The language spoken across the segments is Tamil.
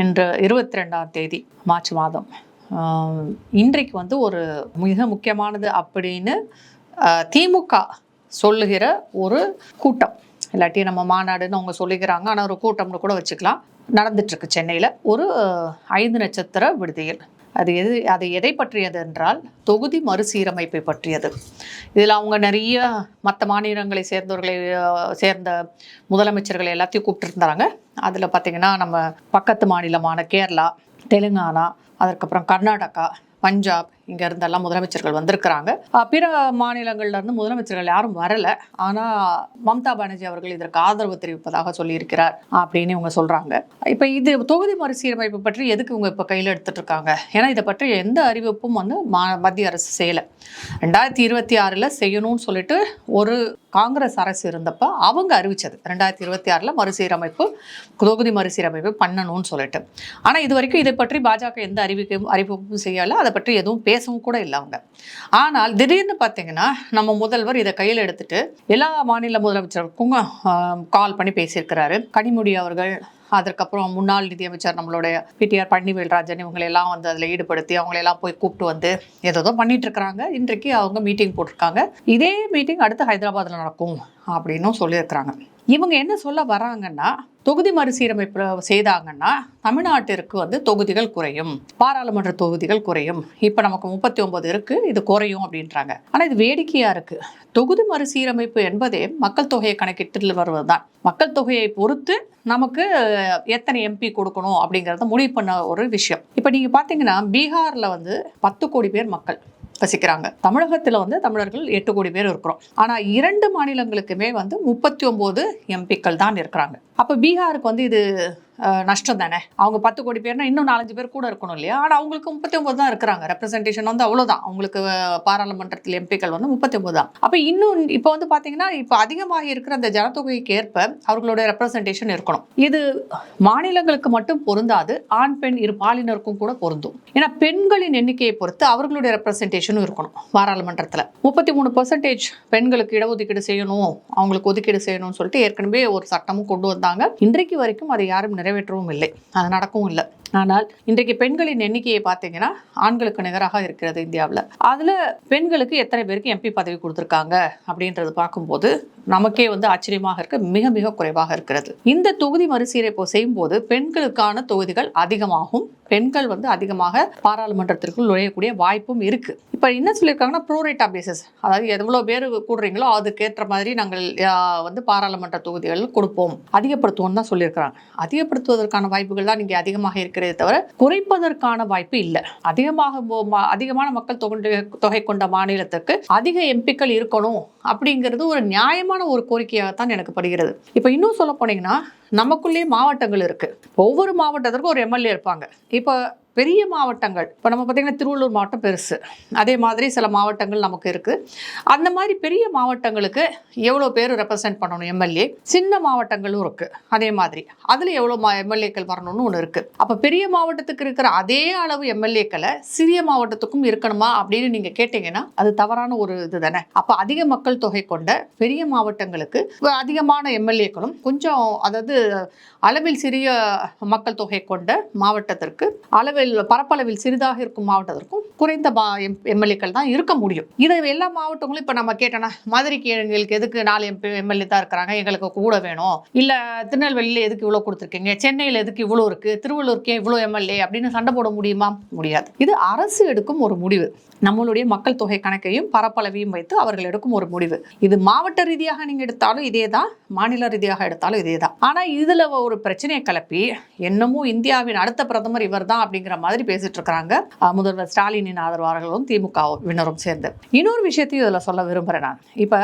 இன்று இருபத்தி ரெண்டாம் தேதி மார்ச் மாதம். இன்றைக்கு வந்து ஒரு மிக முக்கியமானது அப்படின்னு திமுக சொல்லுகிற ஒரு கூட்டம். இல்லாட்டி நம்ம மாநாடுன்னு அவங்க சொல்லிக்கிறாங்க ஆனால் ஒரு கூட்டம்னு கூட வச்சுக்கலாம். நடந்துட்டுருக்கு சென்னையில் ஒரு ஐந்து நட்சத்திர விடுதியில் அது எது அது எதை பற்றியது என்றால் தொகுதி மறுசீரமைப்பை பற்றியது. இதில் அவங்க நிறைய மற்ற மாநிலங்களை சேர்ந்தவர்களை சேர்ந்த முதலமைச்சர்களை எல்லாத்தையும் கூப்பிட்டுருந்தாங்க. அதில் பார்த்திங்கன்னா நம்ம பக்கத்து மாநிலமான கேரளா தெலுங்கானா அதற்கப்புறம் கர்நாடகா பஞ்சாப் இங்கே இருந்தெல்லாம் முதலமைச்சர்கள் வந்திருக்கிறாங்க. பிற மாநிலங்கள்லேருந்து முதலமைச்சர்கள் யாரும் வரல. ஆனால் மம்தா பானர்ஜி அவர்கள் இதற்கு ஆதரவு தெரிவிப்பதாக சொல்லியிருக்கிறார் அப்படின்னு இவங்க சொல்கிறாங்க இப்போ இது தொகுதி மறுசீரமைப்பு பற்றி எதுக்கு இவங்க இப்போ கையில் எடுத்துட்டு இருக்காங்க ஏன்னா இதை பற்றி எந்த அறிவிப்பும் வந்து மா- மத்திய அரசு செய்யலை. ரெண்டாயிரத்தி இருபத்தி ஆறில் செய்யணும்னு சொல்லிட்டு ஒரு காங்கிரஸ் அரசு இருந்தப்போ அவங்க அறிவித்தது ரெண்டாயிரத்தி இருபத்தி ஆறில் மறுசீரமைப்பு தொகுதி மறுசீரமைப்பு பண்ணணும்னு சொல்லிட்டு. ஆனால் இது வரைக்கும் இதை பற்றி பாஜக எந்த அறிவிக்கும் அறிவிப்பும் செய்யலை. அதை பற்றி எதுவும் பேசவும் கூட இல்லை அவங்க. ஆனால் திடீர்னு பார்த்தீங்கன்னா நம்ம முதல்வர் இதை கையில் எடுத்துட்டு எல்லா மாநில முதலமைச்சருக்கும் கால் பண்ணி பேசியிருக்கிறாரு. கனிமொழி அவர்கள் அதற்கப்புறம் முன்னாள் நிதியமைச்சர் நம்மளுடைய பிடிஆர் பழனிவேல்ராஜன் இவங்களெல்லாம் வந்து அதில் ஈடுபடுத்தி அவங்களெல்லாம் போய் கூப்பிட்டு வந்து ஏதோ பண்ணிட்டு இருக்கிறாங்க. இன்றைக்கு அவங்க மீட்டிங் போட்டிருக்காங்க. இதே மீட்டிங் அடுத்து ஹைதராபாத்தில் நடக்கும் அப்படின்னும் சொல்லியிருக்கிறாங்க. இவங்க என்ன சொல்ல வராங்கன்னா தொகுதி மறுசீரமைப்பு செய்தாங்கன்னா தமிழ்நாட்டிற்கு வந்து தொகுதிகள் குறையும். பாராளுமன்ற தொகுதிகள் குறையும். இப்போ நமக்கு முப்பத்தி ஒன்பது இருக்கு இது குறையும் அப்படின்றாங்க. ஆனால் இது வேடிக்கையாக இருக்கு. தொகுதி மறுசீரமைப்பு என்பதே மக்கள் தொகையை கணக்கிட்டு வருவதுதான் மக்கள் தொகையை பொறுத்து நமக்கு எத்தனை எம்பி கொடுக்கணும் அப்படிங்கிறத முடிவு பண்ண ஒரு விஷயம். இப்போ நீங்கள் பார்த்தீங்கன்னா பீகாரில் வந்து பத்து கோடி பேர் மக்கள். வசிக்கிறாங்க. தமிழகத்தில் வந்து தமிழர்கள் எட்டு கோடி பேர் இருக்கிறோம். ஆனால் இரண்டு மாநிலங்களுக்குமே வந்து முப்பத்தி ஒம்பது எம்பிக்கள் தான் இருக்கிறாங்க. அப்போ பீகாருக்கு வந்து இது நஷ்டம் தானே? அவங்க பத்து கோடி பேர்னா இன்னும் நாலஞ்சு பேர் கூட இருக்கணும் இல்லையா? ஆனால் அவங்களுக்கு முப்பத்தி ஒன்பது தான் இருக்கிறாங்க. ரெப்ரசன்டேஷன் வந்து அவ்வளோதான் அவங்களுக்கு பாராளுமன்றத்தில் எம்பிக்கள் வந்து முப்பத்தி ஒன்பது தான். அப்போ இன்னும் இப்போ வந்து பார்த்தீங்கன்னா இப்போ அதிகமாக இருக்கிற அந்த ஜனத்தொகைக்கு ஏற்ப அவர்களுடைய ரெப்ரசன்டேஷன் இருக்கணும். இது மாநிலங்களுக்கு மட்டும் பொருந்தாது ஆண் பெண் இரு பாலினருக்கும் கூட பொருந்தும். ஏன்னா பெண்களின் எண்ணிக்கையை பொறுத்து அவர்களுடைய ரெப்ரசன்டேஷனும் இருக்கணும் பாராளுமன்றத்தில். முப்பத்தி மூணு பர்சன்டேஜ் பெண்களுக்கு இடஒதுக்கீடு செய்யணும் அவங்களுக்கு ஒதுக்கீடு செய்யணும்னு சொல்லிட்டு ஏற்கனவே ஒரு சட்டமும் கொண்டு வந்தாங்க. இன்றைக்கு வரைக்கும் அதை யாரும் நிறைய நிறைவேற்றவும் இல்லை. அது நடக்கவும் இல்லை. ஆனால் இன்றைக்கு பெண்களின் எண்ணிக்கையை பார்த்தீங்கன்னா ஆண்களுக்கு நிகராக இருக்கிறது இந்தியாவில். அதில் பெண்களுக்கு எத்தனை பேருக்கு எம்பி பதவி கொடுத்துருக்காங்க அப்படின்றது பார்க்கும்போது நமக்கே வந்து ஆச்சரியமாக இருக்க மிக மிக குறைவாக இருக்கிறது. இந்த தொகுதி மறுசீரமைப்பு செய்யும்போது பெண்களுக்கான தொகுதிகள் அதிகமாகும். பெண்கள் வந்து அதிகமாக பாராளுமன்றத்திற்குள் நுழையக்கூடிய வாய்ப்பும் இருக்கு. இப்போ என்ன சொல்லியிருக்காங்கன்னா ப்ரோரேட்டா பேசிஸ் அதாவது எவ்வளோ பேர் கூடுறீங்களோ அதுக்கேற்ற மாதிரி நாங்கள் வந்து பாராளுமன்ற தொகுதிகள் கொடுப்போம். அதிகப்படுத்துவோம் தான் சொல்லியிருக்கிறாங்க. அதிகப்படுத்துவதற்கான வாய்ப்புகள் தான் இங்கே அதிகமாக இருக்கிறதே தவிர குறைப்பதற்கான வாய்ப்பு இல்லை. அதிகமாக அதிகமான மக்கள் தொகை தொகை கொண்ட மாநிலத்துக்கு அதிக எம்பிக்கள் இருக்கணும் அப்படிங்கிறது ஒரு நியாயமான ஒரு கோரிக்கையாகத்தான் எனக்கு படுகிறது இப்போ இன்னும் சொல்ல போனீங்கன்னா நமக்குள்ளேயே மாவட்டங்கள் இருக்குது ஒவ்வொரு மாவட்டத்திற்கும் ஒரு எம்எல்ஏ இருப்பாங்க. இப்போ பெரிய மாவட்டங்கள். இப்போ நம்ம பார்த்தீங்கன்னா திருவள்ளூர் மாவட்டம் பெருசு. அதே மாதிரி சில மாவட்டங்கள் நமக்கு இருக்குது அந்த மாதிரி பெரிய மாவட்டங்களுக்கு எவ்வளோ பேர் ரெப்ரசன்ட் பண்ணணும் எம்எல்ஏ? சின்ன மாவட்டங்களும் இருக்குது அதே மாதிரி. அதில் எவ்வளோ மா எம்எல்ஏக்கள் வரணும்னு ஒன்று இருக்குது அப்போ பெரிய மாவட்டத்துக்கு இருக்கிற அதே அளவு எம்எல்ஏக்களை சிறிய மாவட்டத்துக்கும் இருக்கணுமா அப்படின்னு நீங்கள் கேட்டிங்கன்னா அது தவறான ஒரு இது தானே. அப்போ அதிக மக்கள் தொகை கொண்ட பெரிய மாவட்டங்களுக்கு அதிகமான எம்எல்ஏக்களும் கொஞ்சம் அதாவது அளவில் சிறிய மக்கள் தொகை கொண்ட மாவட்டத்திற்கு அளவில் பரப்பளவில் சிறிதாக இருக்கும் மாவட்டத்திற்கும் குறைந்த எம்எல்ஏக்கள் தான் இருக்க முடியும். இதை எல்லா மாவட்டங்களும் இப்போ நம்ம கேட்டோன்னா மதுரைக்கு எங்களுக்கு எதுக்கு நாலு எம்பி எம்எல்ஏ தான் இருக்கிறாங்க? எங்களுக்கு கூட வேணும். இல்லை திருநெல்வேலியில் எதுக்கு இவ்வளோ கொடுத்துருக்கீங்க? சென்னையில் எதுக்கு இவ்வளோ இருக்குது திருவள்ளூருக்கே இவ்வளோ எம்எல்ஏ அப்படின்னு சண்டை போட முடியுமா? முடியாது. இது அரசு எடுக்கும் ஒரு முடிவு. நம்மளுடைய மக்கள் தொகை கணக்கையும் பரப்பளவையும் வைத்து அவர்கள் எடுக்கும் ஒரு முடிவு. இது மாவட்ட ரீதியாக நீங்கள் எடுத்தாலும் இதே தான் மாநில ரீதியாக எடுத்தாலும் இதே தான் ஆனால் இதில் ஒரு ஒரு பிரச்சனையை கிளப்பி என்னமோ இந்தியாவின் அடுத்த பிரதமர் இவர்தான் அப்படிங்கிற மாதிரி பேசிட்டு இருக்கிறாங்க. முதல்வர் ஸ்டாலினின் ஆதரவாளர்களும் திமுகவினரும் சேர்ந்து. இன்னொரு விஷயத்தையும் இதில் சொல்ல விரும்புகிறேன் நான். இப்போ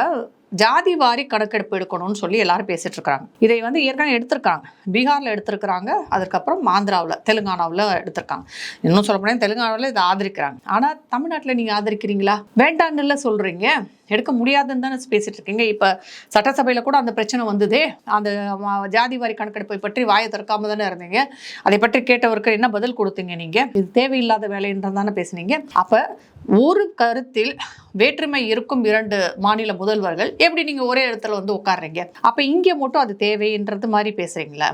ஜாதி வாரி கணக்கெடுப்பு எடுக்கணும்னு சொல்லி எல்லாரும் பேசிட்டு இருக்காங்க இதை வந்து ஏற்கனவே எடுத்திருக்காங்க. பீகார்ல எடுத்திருக்கிறாங்க. அதுக்கப்புறம் ஆந்திராவில் தெலுங்கானாவில் எடுத்திருக்காங்க. இன்னும் சொல்ல போனால் தெலுங்கானாவில் இதை ஆதரிக்கிறாங்க. ஆனால் தமிழ்நாட்டில் நீங்கள் ஆதரிக்கிறீங்களா? வேண்டான்னு இல்லை சொல்கிறீங்க எடுக்க முடியாதுன்னு தானே பேசிட்டு இருக்கீங்க. இப்போ சட்டசபையில் கூட அந்த பிரச்சனை வந்ததே. அந்த ஜாதி வாரி கணக்கெடுப்பை பற்றி வாயை திறக்காம தானே இருந்தீங்க. அதை பற்றி கேட்டவருக்கு என்ன பதில் கொடுத்தீங்க நீங்கள் இது தேவையில்லாத வேலைன்றது தானே பேசுனீங்க. அப்போ ஒரு கருத்தில் வேற்றுமை இருக்கும் இரண்டு மாநில முதல்வர்கள் எப்படி நீங்கள் ஒரே இடத்துல வந்து உட்காடுறீங்க அப்போ இங்கே மட்டும் அது தேவைன்றது மாதிரி பேசுகிறீங்களா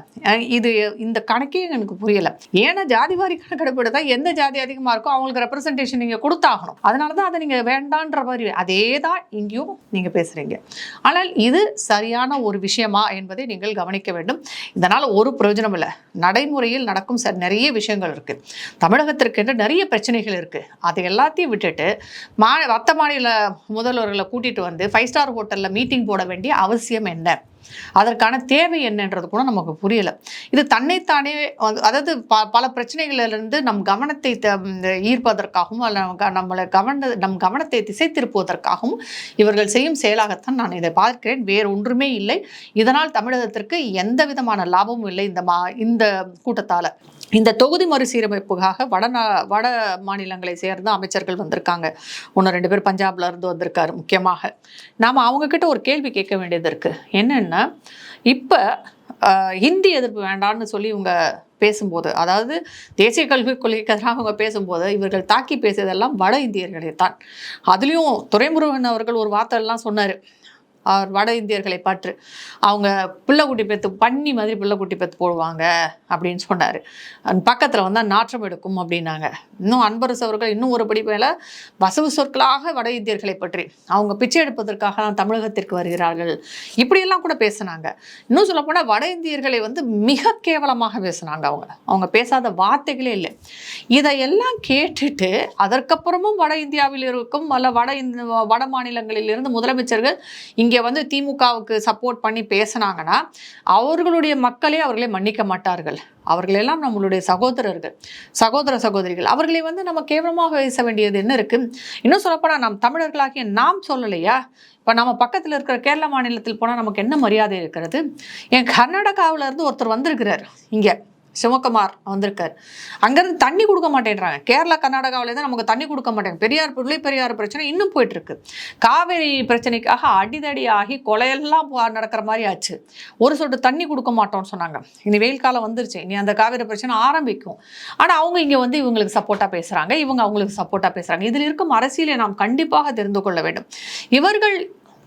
இது இந்த கணக்கே எனக்கு புரியலை. ஏன்னா ஜாதி வாரி கணக்கெடுப்பு தான் எந்த ஜாதி அதிகமாக இருக்கோ அவங்களுக்கு ரெப்ரசன்டேஷன் நீங்கள் கொடுத்தாகணும். அதனால தான் அதை நீங்கள் வேண்டான்ற மாதிரி அதே தான் இங்கேயும் நீங்கள் பேசுகிறீங்க ஆனால் இது சரியான ஒரு விஷயமா என்பதை நீங்கள் கவனிக்க வேண்டும். இதனால் ஒரு பிரயோஜனம் இல்லை. நடைமுறையில் நடக்கும் ச நிறைய விஷயங்கள் இருக்குது தமிழகத்திற்கென்று நிறைய பிரச்சனைகள் இருக்குது அதை எல்லாத்தையும் விட்டுட்டு மா மற்ற மாநில முதல்வர்களை கூட்டிகிட்டு வந்து ஃபைவ் ஸ்டார் ஹோட்டலில் மீட்டிங் போட வேண்டிய அவசியம் என்ன? அதற்கான தேவை என்னன்றது கூட நமக்கு புரியல. இது தன்னைத்தானே வந்து- அதாவது ப பல பிரச்சனைகளிலிருந்து நம் கவனத்தை த- ஈர்ப்பதற்காகவும் அல்ல நம்மளை கவன நம் கவனத்தை திசை திருப்புவதற்காகவும் இவர்கள் செய்யும் செயலாகத்தான் நான் இதை பார்க்கிறேன். வேறு ஒன்றுமே இல்லை. இதனால் தமிழகத்திற்கு எந்த விதமான லாபமும் இல்லை இந்த மா இந்த கூட்டத்தால். இந்த தொகுதி மறுசீரமைப்புக்காக வடநா வட மாநிலங்களை சேர்ந்த அமைச்சர்கள் வந்திருக்காங்க. ஒன்று ரெண்டு பேர் பஞ்சாப்ல இருந்து வந்திருக்காரு முக்கியமாக. நாம் அவங்கக்கிட்ட ஒரு கேள்வி கேட்க வேண்டியது இருக்குது என்னென்னா இப்போ ஹிந்தி எதிர்ப்பு வேண்டாம்னு சொல்லி இவங்க பேசும்போது அதாவது தேசிய கல்விக் கொள்கைக்கு எதிராக அவங்க பேசும்போது இவர்கள் தாக்கி பேசியதெல்லாம் வட இந்தியர்களே தான். அதுலேயும் துரைமுருகன் அவர்கள் ஒரு வார்த்தை எல்லாம் சொன்னார். அவர் வட இந்தியர்களை பற்று. அவங்க பிள்ளைக்குட்டி பெத்து பண்ணி மாதிரி பிள்ளைக்குட்டி பெத்து போடுவாங்க அப்படின்னு சொன்னார். பக்கத்தில் வந்தால் நாற்றம் எடுக்கும் அப்படின்னாங்க. இன்னும் அன்பரசு அவர்கள் இன்னும் ஒரு படி மேலே வசவு சொற்களாக வட இந்தியர்களை பற்றி. அவங்க பிச்சை எடுப்பதற்காக தான் தமிழகத்திற்கு வருகிறார்கள். இப்படியெல்லாம் கூட பேசுனாங்க. இன்னும் சொல்லப்போனால் வட இந்தியர்களை வந்து மிக கேவலமாக பேசுனாங்க அவங்க. அவங்க பேசாத வார்த்தைகளே இல்லை. இதையெல்லாம் கேட்டுட்டு அதற்கப்புறமும் வட இந்தியாவில் இருக்கும் அல்ல வட இந்த வட மாநிலங்களில் இருந்து முதலமைச்சர்கள் இங்கே இங்கே வந்து திமுகவுக்கு சப்போர்ட் பண்ணி பேசுனாங்கன்னா அவர்களுடைய மக்களே அவர்களை மன்னிக்க மாட்டார்கள். அவர்களெல்லாம் நம்மளுடைய சகோதரர்கள் சகோதர சகோதரிகள். அவர்களை வந்து நம்ம கேவலமாக பேச வேண்டியது என்ன இருக்கு? இன்னும் சொல்லப்போனால் நாம் தமிழர்களாகிய நாம் சொல்லலையா? இப்போ நம்ம பக்கத்தில் இருக்கிற கேரள மாநிலத்தில் போனால் நமக்கு என்ன மரியாதை இருக்கிறது? என் கர்நாடகாவிலேருந்து ஒருத்தர் வந்திருக்கிறார் இங்கே. சிவகுமார் வந்திருக்கார். அங்கேருந்து தண்ணி கொடுக்க மாட்டேன்றாங்க. கேரளா கர்நாடகாவில தான் நமக்கு தண்ணி கொடுக்க மாட்டேங்க. பெரியார் பிள்ளை பெரியார் பிரச்சனை இன்னும் போயிட்டு இருக்கு காவேரி பிரச்சனைக்காக அடிதடி ஆகி கொலையெல்லாம் நடக்கிற மாதிரி ஆச்சு. ஒரு சொட்டு தண்ணி கொடுக்க மாட்டோம்னு சொன்னாங்க. இனி வெயில் காலம் வந்துருச்சு. இனி அந்த காவேரி பிரச்சனை ஆரம்பிக்கும். ஆனால் அவங்க இங்கே வந்து இவங்களுக்கு சப்போர்ட்டாக பேசுகிறாங்க இவங்க அவங்களுக்கு சப்போர்ட்டாக பேசுகிறாங்க இதில் இருக்கும் அரசியலை நாம் கண்டிப்பாக தெரிந்து கொள்ள வேண்டும். இவர்கள்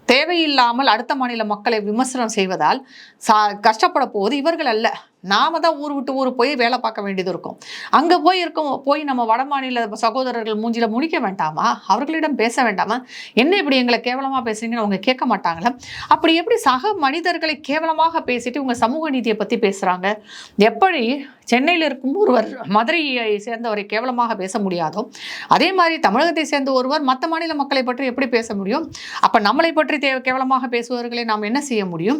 தேவையில்லாமல் அடுத்த மாநில மக்களை விமர்சனம் செய்வதால் சா கஷ்டப்பட போவது இவர்கள் அல்ல. நாம தான் ஊர் விட்டு ஊர் போய் வேலை பார்க்க வேண்டியது இருக்கும். அங்கே போய் இருக்கும் போய் நம்ம வட மாநில சகோதரர்கள் மூஞ்சியில் முடிக்க வேண்டாமா? அவர்களிடம் பேச வேண்டாமா? என்ன இப்படி எங்களை கேவலமாக பேசுறீங்கன்னு அவங்க கேட்க மாட்டாங்களா? அப்படி எப்படி சக மனிதர்களை கேவலமாக பேசிட்டு இவங்க சமூக நீதியை பற்றி பேசுகிறாங்க எப்படி சென்னையில் இருக்கும் ஒருவர் மதுரையை சேர்ந்தவரை கேவலமாக பேச முடியாதோ அதே மாதிரி தமிழகத்தை சேர்ந்த ஒருவர் மற்ற மாநில மக்களை பற்றி எப்படி பேச முடியும்? அப்போ நம்மளை பற்றி தே கேவலமாக பேசுபவர்களை நாம் என்ன செய்ய முடியும்?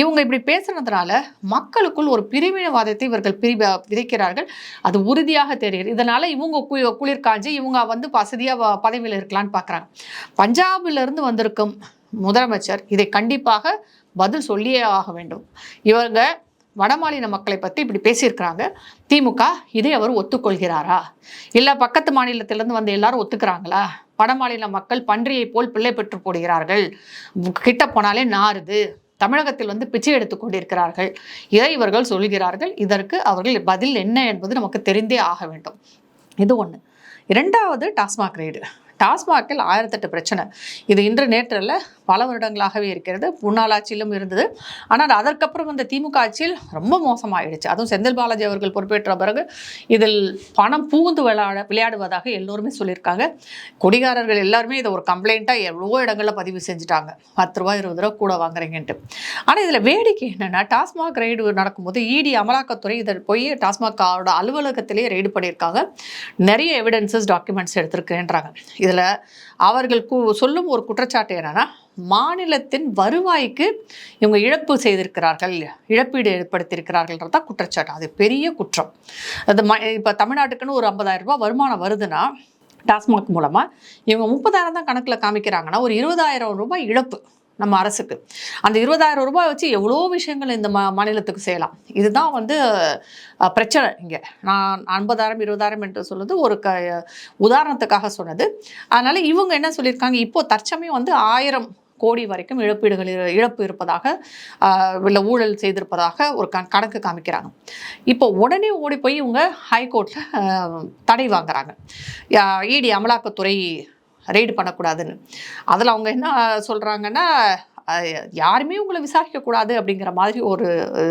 இவங்க இப்படி பேசுனதுனால மக்களுக்குள் ஒரு பிரிவினவாதத்தை இவர்கள் பிரி விதைக்கிறார்கள். அது உறுதியாக தெரியுது இதனால இவங்க குளிர் காஞ்சி இவங்க வந்து வசதியாக பதவியில் இருக்கலாம்னு பார்க்குறாங்க பஞ்சாபிலிருந்து வந்திருக்கும் முதலமைச்சர் இதை கண்டிப்பாக பதில் சொல்லியே ஆக வேண்டும். இவங்க வடமாநில மக்களை பற்றி இப்படி பேசியிருக்கிறாங்க. திமுக இதை அவர் ஒத்துக்கொள்கிறாரா? இல்லை பக்கத்து மாநிலத்திலேருந்து வந்து எல்லாரும் ஒத்துக்கிறாங்களா? வடமாநில மக்கள் பன்றியை போல் பிள்ளை பெற்று போடுகிறார்கள். கிட்ட போனாலே நாறுது. தமிழகத்தில் வந்து பிச்சை எடுத்துக் கொண்டிருக்கிறார்கள். இதை இவர்கள் சொல்கிறார்கள்? இதற்கு அவர்கள் பதில் என்ன என்பது நமக்கு தெரிந்தே ஆக வேண்டும். இது ஒன்று இரண்டாவது டாஸ்மாக் ரைடு. டாஸ்மாகில் ஆயிரத்தெட்டு பிரச்சனை. இது இன்று நேற்றில் பல வருடங்களாகவே இருக்கிறது. முன்னாள் ஆட்சியிலும் இருந்தது. ஆனால் அதற்கப்புறம் இந்த திமுக ஆட்சியில் ரொம்ப மோசமாயிடுச்சு. அதுவும் செந்தில் பாலாஜி அவர்கள் பொறுப்பேற்ற பிறகு இதில் பணம் பூந்து விளையாட விளையாடுவதாக எல்லோருமே சொல்லியிருக்காங்க. குடிகாரர்கள் எல்லாருமே இதை ஒரு கம்ப்ளைண்ட்டாக எவ்வளோ இடங்களில் பதிவு செஞ்சுட்டாங்க. பத்து ரூபா இருபது ரூபா கூட வாங்குறீங்கன்ட்டு. ஆனால் இதில் வேடிக்கை என்னென்னா டாஸ்மாக் ரெய்டு நடக்கும்போது இடி அமலாக்கத்துறை இதில் போய் டாஸ்மாகோட அலுவலகத்திலேயே ரெய்டு பண்ணியிருக்காங்க. நிறைய எவிடன்சஸ் டாக்குமெண்ட்ஸ் எடுத்திருக்கிறேன்றாங்க இதில் அவர்கள் சொல்லும் ஒரு குற்றச்சாட்டு என்னென்னா மாநிலத்தின் வருவாய்க்கு இவங்க இழப்பு செய்திருக்கிறார்கள் இழப்பீடு ஏற்படுத்தியிருக்கிறார்கள்ன்றது தான் குற்றச்சாட்டு. அது பெரிய குற்றம். அது ம இப்போ தமிழ்நாட்டுக்குன்னு ஒரு 50000 ரூபாய் வருமானம் வருதுன்னா டாஸ்மாக் மூலமாக இவங்க முப்பதாயிரம் தான் கணக்கில் காமிக்கிறாங்கன்னா ஒரு இருபதாயிரம் ரூபாய் இழப்பு நம்ம அரசுக்கு. அந்த இருபதாயிரம் ரூபாய் வச்சு எவ்வளோ விஷயங்கள் இந்த மா மாநிலத்துக்கு செய்யலாம். இதுதான் வந்து பிரச்சனை இங்கே. நான் ஐம்பதாயிரம் இருபதாயிரம் என்று சொல்லுது ஒரு க உதாரணத்துக்காக சொன்னது. அதனால் இவங்க என்ன சொல்லியிருக்காங்க? இப்போது தற்சமயம் வந்து ஆயிரம் கோடி வரைக்கும் இழப்பீடுகள் இழப்பு இருப்பதாக இல்லை ஊழல் செய்திருப்பதாக ஒரு கணக்கு காமிக்கிறாங்க. இப்போ உடனே ஓடி போய் இவங்க ஹைகோர்ட்டில் தடை வாங்குறாங்க. இடி அமலாக்கத்துறை ரெய்டு பண்ணக்கூடாதுன்னு. அதில் அவங்க என்ன சொல்கிறாங்கன்னா யாருமே உங்களை விசாரிக்கக்கூடாது அப்படிங்கிற மாதிரி ஒரு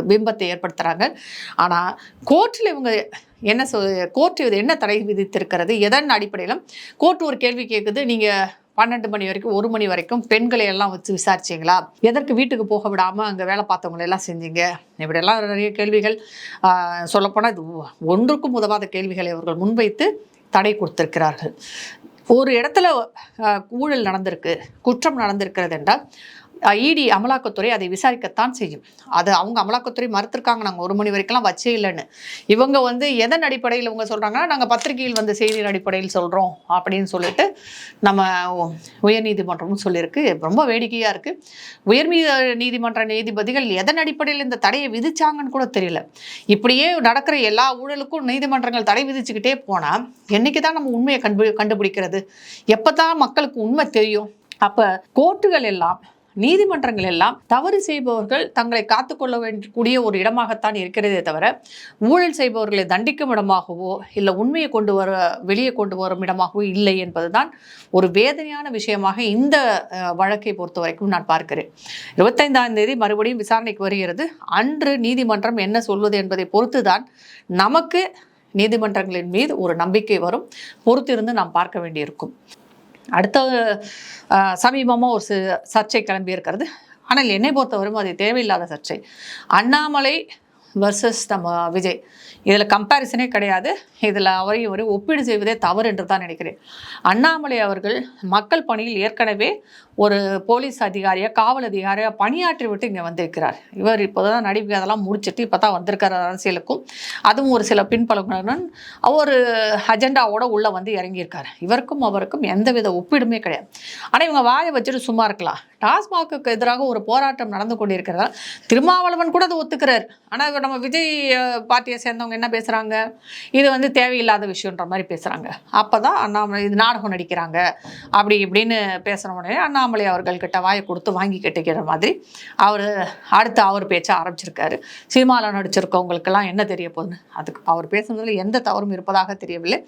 பிம்பத்தை ஏற்படுத்துகிறாங்க ஆனால் கோர்ட்டில் இவங்க என்ன சொல் கோர்ட் இது என்ன தடை விதித்திருக்கிறது எதன் அடிப்படையிலும் கோர்ட் ஒரு கேள்வி கேட்குது நீங்கள் பன்னெண்டு மணி வரைக்கும் ஒரு மணி வரைக்கும் பெண்களை எல்லாம் வச்சு விசாரிச்சிங்களா? எதற்கு வீட்டுக்கு போக விடாமல் அங்கே வேலை பார்த்தவங்களை எல்லாம் செஞ்சீங்க? இப்படியெல்லாம் நிறைய கேள்விகள் சொல்லப்போனால் இது ஒ- ஒன்றுக்கும் உதவாத கேள்விகளை அவர்கள் முன்வைத்து தடை கொடுத்திருக்கிறார்கள். ஒரு இடத்துல ஊழல் நடந்திருக்கு குற்றம் நடந்திருக்கிறது என்றால் இடி அமலாக்கத்துறை அதை விசாரிக்கத்தான் செய்யும். அது அவங்க அமலாக்கத்துறை மறுத்திருக்காங்க. நாங்கள் ஒரு மணி வரைக்கும்லாம் வச்சே இல்லைன்னு. இவங்க வந்து எதன் அடிப்படையில் இவங்க சொல்கிறாங்கன்னா நாங்கள் பத்திரிகையில் வந்த செய்தியின் அடிப்படையில் சொல்கிறோம் அப்படின்னு சொல்லிட்டு நம்ம உயர்நீதிமன்றமும் சொல்லியிருக்கு. ரொம்ப வேடிக்கையாக இருக்குது உயர் நீதிமன்ற நீதிபதிகள் எதன் அடிப்படையில் இந்த தடையை விதிச்சாங்கன்னு கூட தெரியல. இப்படியே நடக்கிற எல்லா ஊழலுக்கும் நீதிமன்றங்கள் தடை விதிச்சுக்கிட்டே போனால் என்னைக்கு தான் நம்ம உண்மையை கண்டு கண்டுபிடிக்கிறது? எப்போ தான் மக்களுக்கு உண்மை தெரியும்? அப்போ கோர்ட்டுகள் எல்லாம் நீதிமன்றங்கள் எல்லாம் தவறு செய்பவர்கள் தங்களை காத்துக்கொள்ள வேண்டிய ஒரு இடமாகத்தான் இருக்கிறதே தவிர ஊழல் செய்பவர்களை தண்டிக்கும் இடமாகவோ இல்லை உண்மையை கொண்டு வர வெளியே கொண்டு வரும் இடமாகவோ இல்லை என்பதுதான் ஒரு வேதனையான விஷயமாக இந்த வழக்கை பொறுத்த வரைக்கும் நான் பார்க்கிறேன். இருபத்தைந்தாம் தேதி மறுபடியும் விசாரணைக்கு வருகிறது. அன்று நீதிமன்றம் என்ன சொல்வது என்பதை பொறுத்துதான் நமக்கு நீதிமன்றங்களின் மீது ஒரு நம்பிக்கை வரும். பொறுத்திருந்து நாம் பார்க்க வேண்டியிருக்கும். அடுத்த சமீபமாக ஒரு சர்ச்சை கிளம்பி இருக்கிறது ஆனால் என்னை பொறுத்தவரைக்கும் அது தேவையில்லாத சர்ச்சை. அண்ணாமலை வர்சஸ் நம்ம விஜய். இதில் கம்பேரிசனே கிடையாது. இதில் அவரையும் ஒரு ஒப்பீடு செய்வதே தவறு என்று தான் நினைக்கிறேன். அண்ணாமலை அவர்கள் மக்கள் பணியில் ஏற்கனவே ஒரு போலீஸ் அதிகாரியாக காவல் அதிகாரியாக பணியாற்றி விட்டு இங்கே வந்திருக்கிறார். இவர் இப்போ தான் நடிப்பு அதெல்லாம் முடிச்சிட்டு இப்போ தான் வந்திருக்கிறார் அரசியலுக்கும். அதுவும் ஒரு சில பின்பலங்களுடன் ஒரு அஜெண்டாவோட உள்ளே வந்து இறங்கியிருக்காரு. இவருக்கும் அவருக்கும் எந்தவித ஒப்பீடுமே கிடையாது. ஆனால் இவங்க வாயை வச்சுட்டு சும்மா இருக்கலாம். டாஸ்மாகுக்கு எதிராக ஒரு போராட்டம் நடந்து கொண்டிருக்கிறதா? திருமாவளவன் கூட அதை ஒத்துக்கிறார். ஆனால் இவர் நம்ம விஜய் பார்ட்டியை சேர்ந்தவங்க என்ன பேசுகிறாங்க இது வந்து தேவையில்லாத விஷயன்ற மாதிரி பேசுகிறாங்க அப்போ தான் அண்ணாமலை இது நாடகம் நடிக்கிறாங்க. அப்படி இப்படின்னு பேசுன உடனே அண்ணாமலை அவர்கள்கிட்ட வாயை கொடுத்து வாங்கி கட்டிக்கிற மாதிரி அவர் அடுத்து அவர் பேச்ச ஆரம்பிச்சிருக்காரு. சினிமாவில் நடிச்சிருக்கவங்களுக்கெல்லாம் என்ன தெரிய போகுதுன்னு? அதுக்கு அவர் பேசுனதில் எந்த தவறும் இருப்பதாக தெரியவில்லை.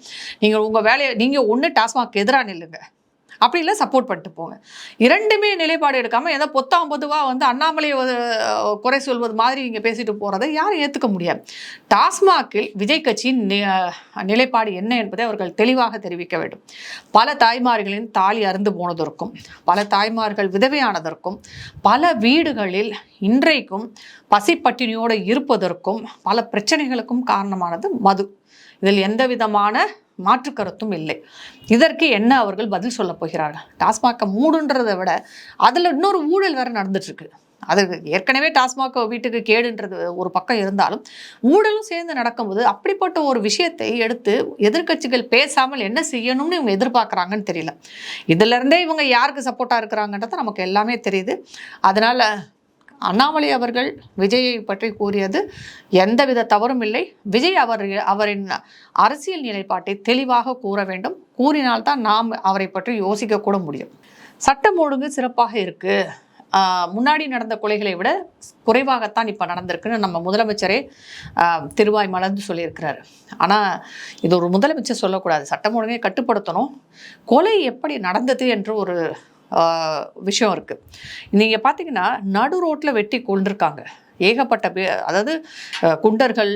நீங்கள் உங்கள் வேலையை நீங்கள் ஒன்று டாஸ்மாக் எதிராக நில்லுங்க. அப்படி இல்லை சப்போர்ட் பண்ணிட்டு போங்க இரண்டுமே நிலைப்பாடு எடுக்காமல் ஏதோ பொத்தாம் பொதுவாக வந்து அண்ணாமலை குறை சொல்வது மாதிரி இங்கே பேசிட்டு போகிறதை யாரும் ஏற்றுக்க முடியாது. டாஸ்மாகில் விஜய் கட்சியின் நிலைப்பாடு என்ன என்பதை அவர்கள் தெளிவாக தெரிவிக்க வேண்டும். பல தாய்மார்களின் தாலி அருந்து போனதற்கும் பல தாய்மார்கள் விதவையானதற்கும் பல வீடுகளில் இன்றைக்கும் பசிப்பட்டினியோடு இருப்பதற்கும் பல பிரச்சனைகளுக்கும் காரணமானது மது. இதில் எந்த விதமான மாற்று கருத்தும் இல்லை. இதற்கு என்ன அவர்கள் பதில் சொல்ல போகிறார்கள்? டாஸ்மாக மூடுன்றதை விட அதில் இன்னொரு ஊழல் வேறு நடந்துட்டுருக்கு. அது ஏற்கனவே டாஸ்மாக் வீட்டுக்கு கேடுன்றது ஒரு பக்கம் இருந்தாலும் ஊழலும் சேர்ந்து நடக்கும்போது அப்படிப்பட்ட ஒரு விஷயத்தை எடுத்து எதிர்க்கட்சிகள் பேசாமல் என்ன செய்யணும்னு இவங்க எதிர்பார்க்குறாங்கன்னு தெரியல. இதுலேருந்தே இவங்க யாருக்கு சப்போர்ட்டாக இருக்கிறாங்கன்றது நமக்கு எல்லாமே தெரியுது. அதனால் அண்ணாமலை அவர்கள் விஜயை பற்றி கூறியது எந்தவித தவறும் இல்லை. விஜய் அவர் அவரின் அரசியல் நிலைப்பாட்டை தெளிவாக கூற வேண்டும். கூறினால்தான் நாம் அவரை பற்றி யோசிக்க கூட முடியும். சட்டம் ஒழுங்கு சிறப்பாக இருக்குது முன்னாடி நடந்த கொலைகளை விட குறைவாகத்தான் இப்போ நடந்திருக்குன்னு நம்ம முதலமைச்சரே திருவாய் மலர்ந்து சொல்லியிருக்கிறாரு. ஆனால் இது ஒரு முதலமைச்சர் சொல்லக்கூடாது. சட்டம் ஒழுங்கை கட்டுப்படுத்தணும். கொலை எப்படி நடந்தது என்று ஒரு விஷயம் இருக்குது நீங்கள் பார்த்தீங்கன்னா நடு ரோட்டில் வெட்டி கொண்டிருக்காங்க ஏகப்பட்ட பே அதாவது குண்டர்கள்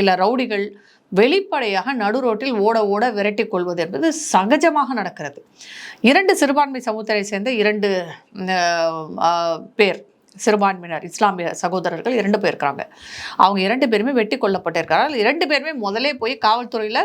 இல்லை ரவுடிகள் வெளிப்படையாக நடு ரோட்டில் ஓட ஓட விரட்டி கொள்வது என்பது சகஜமாக நடக்கிறது. இரண்டு சிறுபான்மை சமூகத்தை சேர்ந்த இரண்டு பேர். சிறுபான்மையினர் இஸ்லாமிய சகோதரர்கள் இரண்டு பேர் இருக்காங்க அவங்க இரண்டு பேருமே வெட்டி கொல்லப்பட்டிருக்கிறார்கள். இரண்டு பேருமே முதலே போய் காவல்துறையில்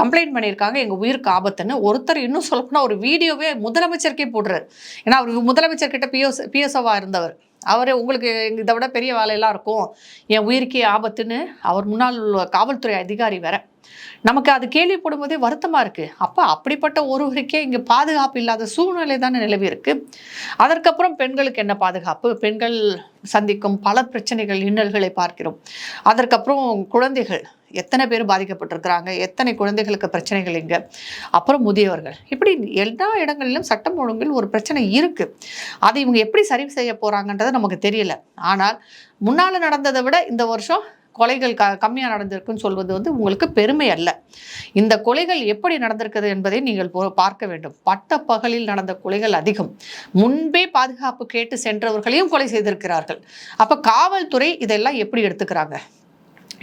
கம்ப்ளைண்ட் பண்ணியிருக்காங்க. எங்கள் உயிருக்கு ஆபத்துன்னு. ஒருத்தர் இன்னும் சொல்லப்போனால் ஒரு வீடியோவே முதலமைச்சருக்கே போடுறாரு. ஏன்னா அவர் முதலமைச்சர்கிட்ட பிஎஸ் பிஎஸ்ஓவாக இருந்தவர். அவர் உங்களுக்கு இதை விட பெரிய வேலையெல்லாம் இருக்கும். என் உயிருக்கே ஆபத்துன்னு அவர் முன்னாள் காவல்துறை அதிகாரி வேற. நமக்கு அது கேள்விப்படும் போதே வருத்தமாக இருக்குது அப்போ அப்படிப்பட்ட ஒருவருக்கே இங்கே பாதுகாப்பு இல்லாத சூழ்நிலை தானே நிலவி இருக்கு. அதற்கப்புறம் பெண்களுக்கு என்ன பாதுகாப்பு? பெண்கள் சந்திக்கும் பல பிரச்சனைகள் இன்னல்களை பார்க்கிறோம். அதற்கப்புறம் குழந்தைகள். எத்தனை பேர் பாதிக்கப்பட்டிருக்கிறாங்க? எத்தனை குழந்தைகளுக்கு பிரச்சனைகள் இங்கே? அப்புறம் முதியவர்கள். இப்படி எல்லா இடங்களிலும் சட்டம் ஒழுங்கில் ஒரு பிரச்சனை இருக்குது அதை இவங்க எப்படி சரி செய்ய போகிறாங்கன்றது நமக்கு தெரியல. ஆனால் முன்னால் நடந்ததை விட இந்த வருஷம் கொலைகள் க கம்மியாக நடந்திருக்குன்னு சொல்வது வந்து உங்களுக்கு பெருமை அல்ல. இந்த கொலைகள் எப்படி நடந்திருக்குது என்பதை நீங்கள் போ- பார்க்க வேண்டும். பட்ட பகலில் நடந்த கொலைகள் அதிகம். முன்பே பாதுகாப்பு கேட்டு சென்றவர்களையும் கொலை செய்திருக்கிறார்கள். அப்போ காவல்துறை இதெல்லாம் எப்படி எடுத்துக்கிறாங்க?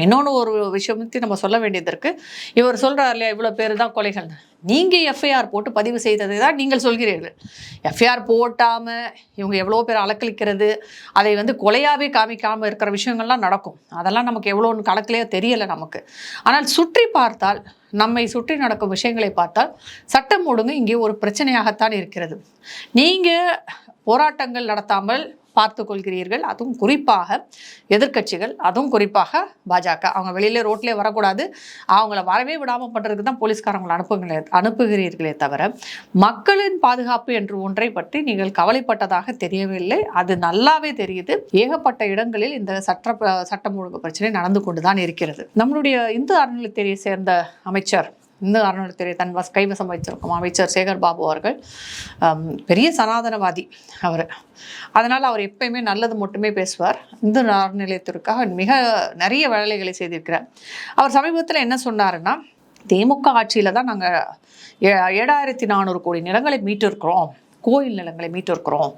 இன்னொன்று ஒரு விஷயம் பற்றி நம்ம சொல்ல வேண்டியது இருக்குது இவர் சொல்கிறார் இல்லையா இவ்வளோ பேர் தான் கொலைகள் நீங்கள் எஃப்ஐஆர் போட்டு பதிவு செய்ததை தான் நீங்கள் சொல்கிறீர்கள். எஃப்ஐஆர் போட்டாமல் இவங்க எவ்வளோ பேர் அலக்களிக்கிறது அதை வந்து கொலையாகவே காமிக்காமல் இருக்கிற விஷயங்கள்லாம் நடக்கும். அதெல்லாம் நமக்கு எவ்வளோன்னு கணக்கிலேயே தெரியலை நமக்கு. ஆனால் சுற்றி பார்த்தால் நம்மை சுற்றி நடக்கும் விஷயங்களை பார்த்தால் சட்டம் ஒழுங்கு இங்கே ஒரு பிரச்சனையாகத்தான் இருக்கிறது. நீங்கள் போராட்டங்கள் நடத்தாமல் பார்த்து கொள்கிறீர்கள் அதுவும் குறிப்பாக எதிர்க்கட்சிகள் அதுவும் குறிப்பாக பாஜக. அவங்க வெளியில ரோட்லேயே வரக்கூடாது. அவங்கள வரவே விடாமல் பண்ணுறதுக்கு தான் போலீஸ்காரங்களை அனுப்புங்களே அனுப்புகிறீர்களே தவிர மக்களின் பாதுகாப்பு என்று ஒன்றை பற்றி நீங்கள் கவலைப்பட்டதாக தெரியவில்லை. அது நல்லாவே தெரியுது. ஏகப்பட்ட இடங்களில் இந்த சட்ட ப- சட்டம் ஒழுங்கு பிரச்சனை நடந்து கொண்டு தான் இருக்கிறது. நம்மளுடைய இந்து அறநிலையத்துறையை சேர்ந்த அமைச்சர் இந்த அறநிலையத்துறை தன் வஸ் கைவசம் வைத்திருக்கும் அமைச்சர் சேகர் பாபு அவர்கள் பெரிய சனாதனவாதி அவர். அதனால் அவர் எப்பயுமே நல்லது மட்டுமே பேசுவார். இந்து அறநிலையத்திற்காக மிக நிறைய வேலைகளை செய்திருக்கிறார். அவர் சமீபத்தில் என்ன சொன்னாருன்னா திமுக ஆட்சியில் தான் நாங்கள் ஏழாயிரத்தி நானூறு கோடி நிலங்களை மீட்டிருக்கிறோம். கோயில் நிலங்களை மீட்டிருக்கிறோம்.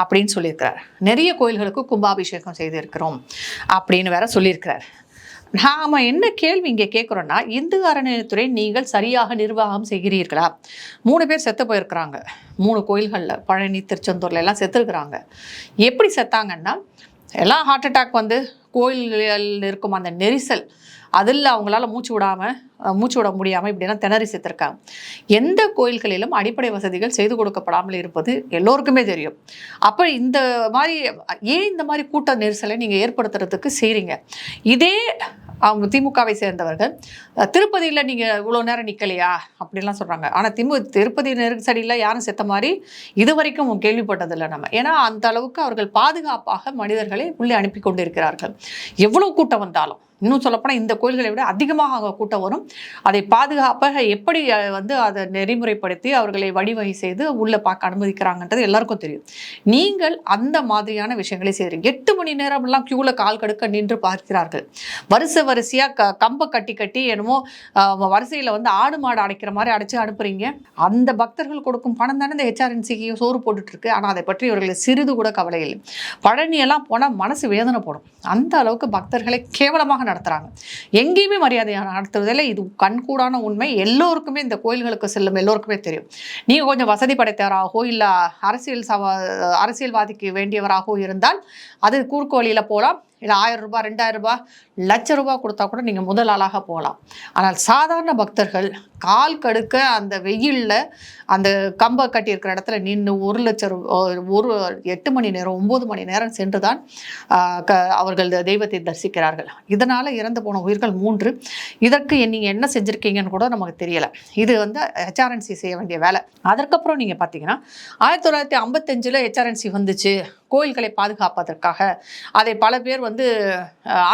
அப்படின்னு சொல்லியிருக்கிறார். நிறைய கோயில்களுக்கு கும்பாபிஷேகம் செய்திருக்கிறோம் அப்படின்னு வேற சொல்லியிருக்கிறார். நாம் என்ன கேள்வி இங்கே கேட்குறோன்னா இந்து அறநிலையத்துறை நீங்கள் சரியாக நிர்வாகம் செய்கிறீர்களா? மூணு பேர் செத்து போயிருக்கிறாங்க. மூணு கோயில்களில் பழனி திருச்செந்தூரில் எல்லாம் செத்துருக்குறாங்க. எப்படி செத்தாங்கன்னா எல்லாம் ஹார்ட் அட்டாக் வந்து கோயில்களில் இருக்கும் அந்த நெரிசல் அதில் அவங்களால மூச்சு விடாமல் மூச்சு விட முடியாமல் இப்படிலாம் திணறி செத்துருக்காங்க. எந்த கோயில்களிலும் அடிப்படை வசதிகள் செய்து கொடுக்கப்படாமல் இருப்பது எல்லோருக்குமே தெரியும். அப்போ இந்த மாதிரி ஏன் இந்த மாதிரி கூட்ட நெரிசலை நீங்கள் ஏற்படுத்துறதுக்கு செய்கிறீங்க இதே அவங்க திமுகவை சேர்ந்தவர்கள் திருப்பதியில் நீங்கள் இவ்வளோ நேரம் நிற்கலையா அப்படின்லாம் சொல்கிறாங்க ஆனால் திமு திருப்பதி நெருக்கடியில் யாரும் செத்த மாதிரி இது வரைக்கும் கேள்விப்பட்டதில்லை நம்ம. ஏன்னா அந்த அளவுக்கு அவர்கள் பாதுகாப்பாக மனிதர்களை உள்ளே அனுப்பி கொண்டு இருக்கிறார்கள் எவ்வளோ கூட்டம் வந்தாலும். இன்னும் சொல்லப்போனால் இந்த கோயில்களை விட அதிகமாக கூட்டம் வரும். அதை பாதுகாப்பாக எப்படி வந்து அதை நெறிமுறைப்படுத்தி அவர்களை வழிவகை செய்து உள்ளே பார்க்க அனுமதிக்கிறாங்கன்றது எல்லாருக்கும் தெரியும். நீங்கள் அந்த மாதிரியான விஷயங்களை செய்கிறீங்க எட்டு மணி நேரமெல்லாம் க்யூவில் கால் கடுக்க நின்று பார்க்கிறார்கள். வரிசை வரிசையாக க கம்பை கட்டி கட்டி என்னமோ வரிசையில் வந்து ஆடு மாடு அடைக்கிற மாதிரி அடைச்சு அனுப்புறீங்க. அந்த பக்தர்கள் கொடுக்கும் பணம் தானே இந்த ஹெச்ஆர்என்சிக்கு சோறு போட்டுட்டு இருக்கு ஆனால் அதை பற்றி இவர்களுக்கு சிறிது கூட கவலை இல்லை. பழனி எல்லாம் போனால் மனசு வேதனை போடும். அந்த அளவுக்கு பக்தர்களை கேவலமாக நடத்துகிறாங்க எங்கேயுமே மரியாதையாக நடத்துவதில்லை. இது கண்கூடான உண்மை. எல்லோருக்குமே இந்த கோயில்களுக்கு செல்லும் எல்லோருக்குமே தெரியும். நீங்கள் கொஞ்சம் வசதி படைத்தவராகவோ இல்லை அரசியல் சவ அரசியல்வாதிக்கு வேண்டியவராகவோ இருந்தால் அது குறுக்கு வழியில் போகலாம் இல்லை ஆயிரம் ரூபாய் ரெண்டாயிரம் ரூபாய் லட்ச ரூபாய் கொடுத்தா கூட நீங்கள் முதல் ஆளாக போகலாம். ஆனால் சாதாரண பக்தர்கள் கால் கடுக்க அந்த வெயிலில் அந்த கம்பை கட்டியிருக்கிற இடத்துல நின்று ஒரு லட்சம் ஒரு எட்டு மணி நேரம் ஒம்பது மணி நேரம் சென்று தான் க அவர்கள் இந்த தெய்வத்தை தரிசிக்கிறார்கள். இதனால் இறந்து போன உயிர்கள் மூன்று. இதற்கு நீங்கள் என்ன செஞ்சுருக்கீங்கன்னு கூட நமக்கு தெரியலை. இது வந்து ஹெச்ஆர்என்சி செய்ய வேண்டிய வேலை. அதற்கப்புறம் நீங்கள் பார்த்தீங்கன்னா ஆயிரத்தி தொள்ளாயிரத்தி ஐம்பத்தஞ்சில் ஹெச்ஆர்என்சி வந்துச்சு. கோயில்களை பாதுகாப்பதற்காக. அதை பல பேர் வந்து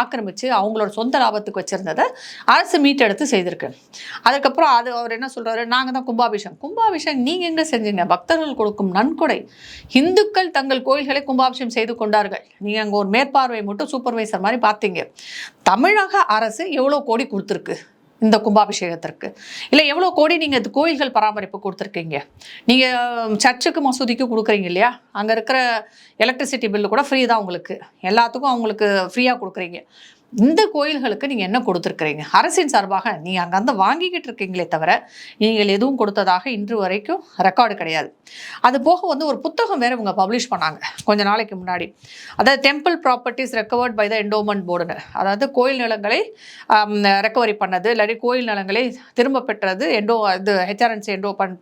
ஆக்கிரமித்து அவங்களோட சொந்த லாபத்துக்கு வச்சுருந்ததை அரசு மீட்டெடுத்து செய்திருக்கு. அதுக்கப்புறம் அது அவர் என்ன சொல்கிறாரு நாங்கள் தான் கும்பாபிஷேகம். கும்பாபிஷேகம் நீங்கள் எங்கே செஞ்சீங்க? பக்தர்கள் கொடுக்கும் நன்கொடை. இந்துக்கள் தங்கள் கோயில்களை கும்பாபிஷேகம் செய்து கொண்டார்கள். நீங்கள் அங்கே ஒரு மேற்பார்வை மட்டும் சூப்பர்வைசர் மாதிரி பார்த்தீங்க. தமிழக அரசு எவ்வளோ கோடி கொடுத்துருக்கு? இந்த கும்பாபிஷேகத்திற்கு. இல்லை எவ்வளோ கோடி நீங்கள் இந்த கோயில்கள் பராமரிப்பு கொடுத்துருக்கீங்க? நீங்கள் சர்ச்சுக்கு மசூதிக்கு கொடுக்குறீங்க இல்லையா? அங்கே இருக்கிற எலக்ட்ரிசிட்டி பில்லு கூட ஃப்ரீ தான் உங்களுக்கு. எல்லாத்துக்கும் அவங்களுக்கு ஃப்ரீயாக கொடுக்குறீங்க. இந்த கோயில்களுக்கு நீங்கள் என்ன கொடுத்துருக்குறீங்க? அரசின் சார்பாக நீங்கள் அங்கேருந்து வாங்கிக்கிட்டு இருக்கீங்களே தவிர நீங்கள் எதுவும் கொடுத்ததாக இன்று வரைக்கும் ரெக்கார்டு கிடையாது. அது போக வந்து ஒரு புத்தகம் வேறு இவங்க பப்ளிஷ் பண்ணாங்க கொஞ்ச நாளைக்கு முன்னாடி. அதாவது temple properties recovered by the endowment போர்டுன்னு அதாவது கோயில் நிலங்களை ரெக்கவரி பண்ணது இல்லாட்டி கோயில் நிலங்களை திரும்ப பெற்றது எண்டோ இது ஹெச்ஆர்என்சி என்டோ பண்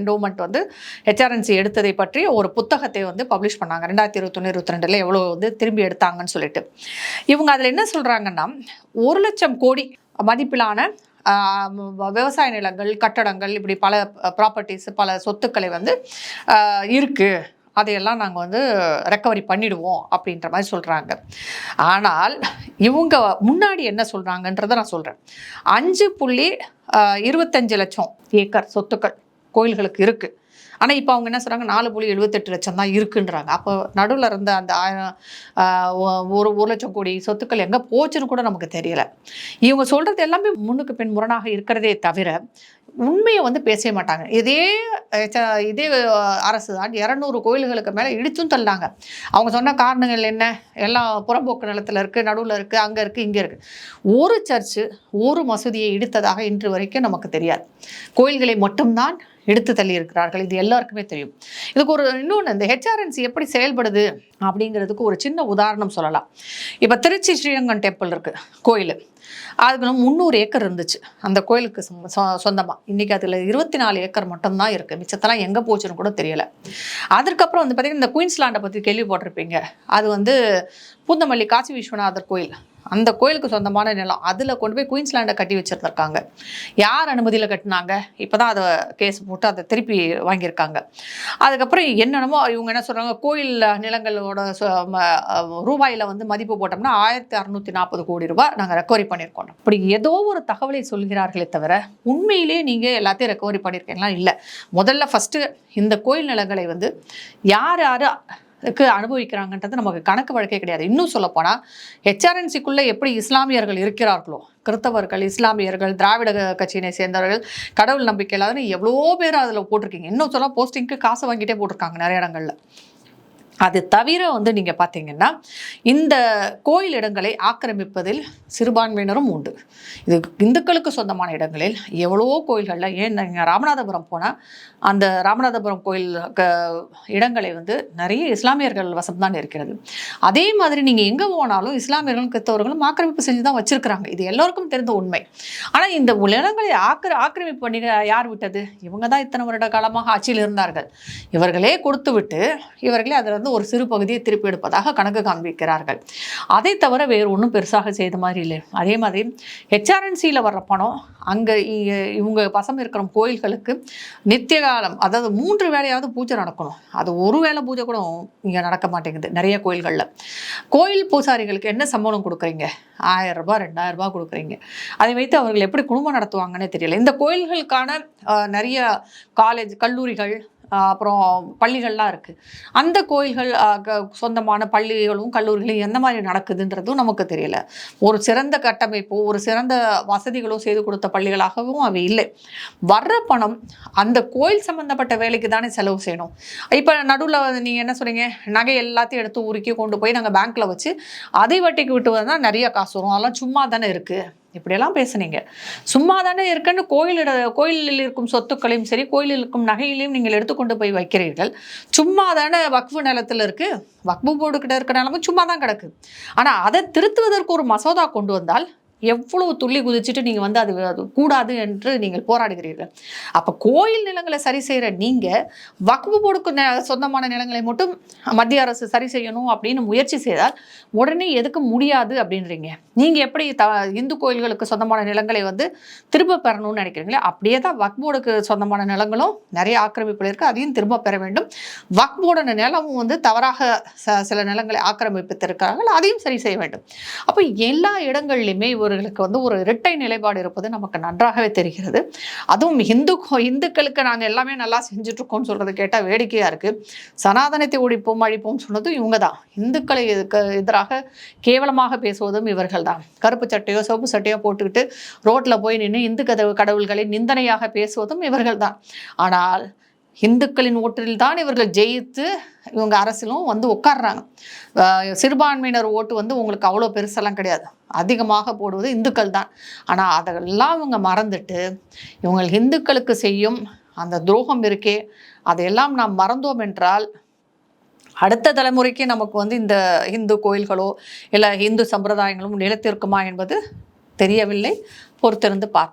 என்டோமெண்ட் வந்து ஹெச்ஆர்என்சி எடுத்ததை பற்றி ஒரு புத்தகத்தை வந்து பப்ளிஷ் பண்ணாங்க. ரெண்டாயிரத்தி இருபத்தொன்று இருபத்தி ரெண்டில் எவ்வளோ வந்து திரும்பி எடுத்தாங்கன்னு சொல்லிட்டு. இவங்க அதில் என்ன சொல்கிறாங்கன்னா ஒரு லட்சம் கோடி மதிப்பிலான வ- விவசாய நிலங்கள் கட்டடங்கள் இப்படி பல ப்ராப்பர்ட்டிஸ் பல சொத்துக்களை வந்து இருக்குது இருக்கு. அதையெல்லாம் நாங்கள் வந்து ரெக்கவரி பண்ணிடுவோம் அப்படின்ற மாதிரி சொல்கிறாங்க ஆனால் இவங்க முன்னாடி என்ன சொல்கிறாங்கன்றதை நான் சொல்கிறேன் அஞ்சு புள்ளி இருபத்தஞ்சு லட்சம் ஏக்கர் சொத்துக்கள் கோயில்களுக்கு இருக்குது ஆனால் இப்போ அவங்க என்ன சொல்கிறாங்க நாலு புள்ளி எழுபத்தெட்டு லட்சம் தான் இருக்குன்றாங்க. அப்போ நடுவில் இருந்த அந்த ஆயிரம் ஒரு ஒரு லட்சம் கோடி சொத்துக்கள் எங்கே போச்சுன்னு கூட நமக்கு தெரியலை. இவங்க சொல்கிறது எல்லாமே முன்னுக்கு பின் முரணாக இருக்கிறதே தவிர உண்மையை வந்து பேசவே மாட்டாங்க. இதே ச- இதே அரசு தான் இரநூறு கோயில்களுக்கு மேலே இடிச்சும் தள்ளாங்க. அவங்க சொன்ன காரணங்கள் என்ன? எல்லாம் புறம்போக்கு நிலத்தில் இருக்குது நடுவில் இருக்குது அங்கே இருக்குது இங்கே இருக்குது ஒரு சர்ச்சு ஒரு மசூதியை இடித்ததாக இன்று வரைக்கும் நமக்கு தெரியாது. கோயில்களை மட்டும்தான் எடுத்து தள்ளி இருக்கிறார்கள் இது எல்லாருக்குமே தெரியும். இதுக்கு ஒரு இன்னொன்று இந்த ஹெச்ஆர்என்சி எப்படி செயல்படுது அப்படிங்கிறதுக்கு ஒரு சின்ன உதாரணம் சொல்லலாம். இப்போ திருச்சி ஸ்ரீரங்கம் டெம்பிள் இருக்குது கோயில். அதுக்கு முந்நூறு ஏக்கர் இருந்துச்சு. அந்த கோயிலுக்கு சொந்தமாக சொ- இன்னைக்கு அதில் இருபத்தி நாலு ஏக்கர் மட்டும்தான் இருக்குது மிச்சத்தெல்லாம் எங்கே போச்சுன்னு கூட தெரியலை. அதற்கப்புறம் வந்து பார்த்திங்கன்னா இந்த குயின்ஸ்லாண்டை பற்றி கேள்விப்பட்டிருப்பீங்க. அது வந்து பூந்தமல்லி காசி விஸ்வநாதர் கோயில். அந்த கோயிலுக்கு சொந்தமான நிலம் அதில் கொண்டு போய் குயின்ஸ்லாண்டை கட்டி வச்சுருந்துருக்காங்க. யார் அனுமதியில் கட்டினாங்க? இப்போ தான் அதை கேஸ் போட்டு அதை திருப்பி வாங்கியிருக்காங்க. அதுக்கப்புறம் என்னென்னமோ இவங்க என்ன சொல்கிறாங்க கோயில் நிலங்களோட ரூபாயில் வந்து மதிப்பு போட்டோம்னா ஆயிரத்தி அறுநூத்தி நாற்பது கோடி ரூபாய் நாங்கள் ரெக்கவரி பண்ணியிருக்கோம். இப்படி ஏதோ ஒரு தகவலை சொல்கிறார்களே தவிர உண்மையிலேயே நீங்கள் எல்லாத்தையும் ரெக்கவரி பண்ணியிருக்கீங்களா? இல்லை. முதல்ல ஃபஸ்ட்டு இந்த கோயில் நிலங்களை வந்து யார் யார் அனுபவிக்கிறாங்கன்றது நமக்கு கணக்கு வழக்கே கிடையாது. இன்னும் சொல்லப்போனால் ஹெச்ஆர்என்சிக்குள்ளே எப்படி இஸ்லாமியர்கள் இருக்கிறார்களோ கிறிஸ்தவர்கள் இஸ்லாமியர்கள் திராவிட கட்சியினை சேர்ந்தவர்கள் கடவுள் நம்பிக்கை இல்லாதன்னு எவ்வளோ பேர் அதில் போட்டிருக்கீங்க. இன்னும் சொல்ல போஸ்டிங்க்கு காசு வாங்கிட்டே போட்டிருக்காங்க நிறைய இடங்களில். அது தவிர வந்து நீங்கள் பார்த்தீங்கன்னா இந்த கோயில் இடங்களை ஆக்கிரமிப்பதில் சிறுபான்மையினரும் உண்டு. இது இந்துக்களுக்கு சொந்தமான இடங்களில் எவ்வளவோ கோயில்களில் ஏன் நீங்கள் ராமநாதபுரம் போனால் அந்த ராமநாதபுரம் கோயில் க இடங்களை வந்து நிறைய இஸ்லாமியர்கள் வசம்தான் இருக்கிறது. அதே மாதிரி நீங்கள் எங்கே போனாலும் இஸ்லாமியர்களும் கிறிஸ்தவர்களும் ஆக்கிரமிப்பு செஞ்சு தான் வச்சுருக்கிறாங்க. இது எல்லோருக்கும் தெரிந்த உண்மை. ஆனால் இந்த இடங்களை ஆக்கிர ஆக்கிரமிப்பு பண்ணி யார் விட்டது? இவங்க தான் இத்தனை வருட காலமாக ஆட்சியில் இருந்தார்கள். இவர்களே கொடுத்து விட்டு இவர்களே அதில் வந்து இருந்து ஒரு சிறு பகுதியை திருப்பி எடுப்பதாக கணக்கு காண்பிக்கிறார்கள். அதை தவிர வேறு ஒன்றும் பெருசாக செய்த மாதிரி இல்லை. அதே மாதிரி ஹெச்ஆர்என்சியில் வர்ற பணம் அங்கே இவங்க பசம் இருக்கிற கோயில்களுக்கு நித்திய காலம் அதாவது மூன்று வேளையாவது பூஜை நடக்கணும். அது ஒரு வேளை பூஜை கூட இங்கே நடக்க மாட்டேங்குது நிறைய கோயில்களில். கோயில் பூசாரிகளுக்கு என்ன சம்பளம் கொடுக்குறீங்க? ஆயிரம் ரூபாய் ரெண்டாயிரம் ரூபாய் கொடுக்குறீங்க. அதை வைத்து அவர்கள் எப்படி குடும்பம் நடத்துவாங்கன்னே தெரியல. இந்த கோயில்களுக்கான நிறைய காலேஜ் கல்லூரிகள் அப்புறம் பள்ளிகள்லாம் இருக்குது அந்த கோயில்கள் க- சொந்தமான பள்ளிகளும் கல்லூரிகளும் எந்த மாதிரி நடக்குதுன்றதும் நமக்கு தெரியல. ஒரு சிறந்த கட்டமைப்போ ஒரு சிறந்த வசதிகளோ செய்து கொடுத்த பள்ளிகளாகவும் அவை இல்லை. வர்ற பணம் அந்த கோயில் சம்மந்தப்பட்ட வேலைக்கு தானே செலவு செய்யணும். இப்போ நடுவில் நீங்கள் என்ன சொல்கிறீங்க நகை எல்லாத்தையும் எடுத்து உருக்கி கொண்டு போய் நாங்கள் பேங்க்கில் வச்சு அதை வட்டிக்கு விட்டு வந்தால் நிறைய காசு வரும். அதெல்லாம் சும்மா தானே இருக்குது இப்படியெல்லாம் பேசுனீங்க. சும்மா தானே இருக்குன்னு கோயிலிட கோயிலில் இருக்கும் சொத்துக்களையும் சரி கோயிலில் இருக்கும் நகையிலையும் நீங்கள் எடுத்துக்கொண்டு போய் வைக்கிறீர்கள். சும்மா தானே வக்ஃபு நிலத்தில் இருக்குது வக்ஃபு போர்டு கிட்ட இருக்கிற நிலமும் சும்மா தான் கிடக்கு. ஆனால் அதை திருத்துவதற்கு ஒரு மசோதா கொண்டு வந்தால் எவ்வளவு துள்ளி குதிச்சுட்டு நீங்கள் வந்து அது அது கூடாது என்று நீங்கள் போராடுகிறீர்கள். அப்போ கோயில் நிலங்களை சரி செய்கிற நீங்கள் வக்பு போடுக்கு நெ- சொந்தமான நிலங்களை மட்டும் மத்திய அரசு சரி செய்யணும் அப்படின்னு முயற்சி செய்தால் உடனே எதுக்கு முடியாது அப்படின்றீங்க. நீங்கள் எப்படி த இந்து கோயில்களுக்கு சொந்தமான நிலங்களை வந்து திரும்ப பெறணும்னு நினைக்கிறீங்களே அப்படியே தான் வக்ஃப் சொந்தமான நிலங்களும் நிறைய ஆக்கிரமிப்பில் இருக்குது அதையும் திரும்ப பெற வேண்டும். வக்ஃப் நிலமும் வந்து தவறாக ச சில நிலங்களை ஆக்கிரமிப்பித்திருக்கிறார்கள் அதையும் சரி செய்ய வேண்டும். அப்போ எல்லா இடங்கள்லையுமே இவர்களுக்கு வந்து ஒரு இரட்டை நிலைப்பாடு இருப்பது நமக்கு நன்றாகவே தெரிகிறது. அதுவும் இந்து இந்துக்களுக்கு நாங்கள் எல்லாமே நல்லா செஞ்சுட்ருக்கோம்னு சொல்கிறது கேட்டால் வேடிக்கையாக இருக்குது சனாதனத்தை ஒழிப்போம் அழிப்போம் சொன்னதும் இவங்க தான் இந்துக்களை எதிர்க்க- எதிராக கேவலமாக பேசுவதும் இவர்கள் தான் கருப்பு சட்டையோ சிவப்பு சட்டையோ போட்டுக்கிட்டு ரோட்டில் போய் நின்று இந்து கதவு கடவுள்களை நிந்தனையாக பேசுவதும் இவர்கள் தான் ஆனால் இந்துக்களின் ஓட்டில் தான் இவர்கள் ஜெயித்து இவங்க அரசிலும் வந்து உட்கார்றாங்க. சிறுபான்மையினர் ஓட்டு வந்து உங்களுக்கு அவ்வளோ பெருசெல்லாம் கிடையாது. அதிகமாக போடுவது இந்துக்கள் தான் ஆனால் அதெல்லாம் இவங்க மறந்துட்டு இவங்க இந்துக்களுக்கு செய்யும் அந்த துரோகம் இருக்கே அதையெல்லாம் நாம் மறந்தோம் என்றால் அடுத்த தலைமுறைக்கு நமக்கு வந்து இந்த இந்து கோயில்களோ இல்லை இந்து சம்பிரதாயங்களும் நிலைத்திருக்குமா என்பது தெரியவில்லை. பொறுத்திருந்து பார்ப்போம்.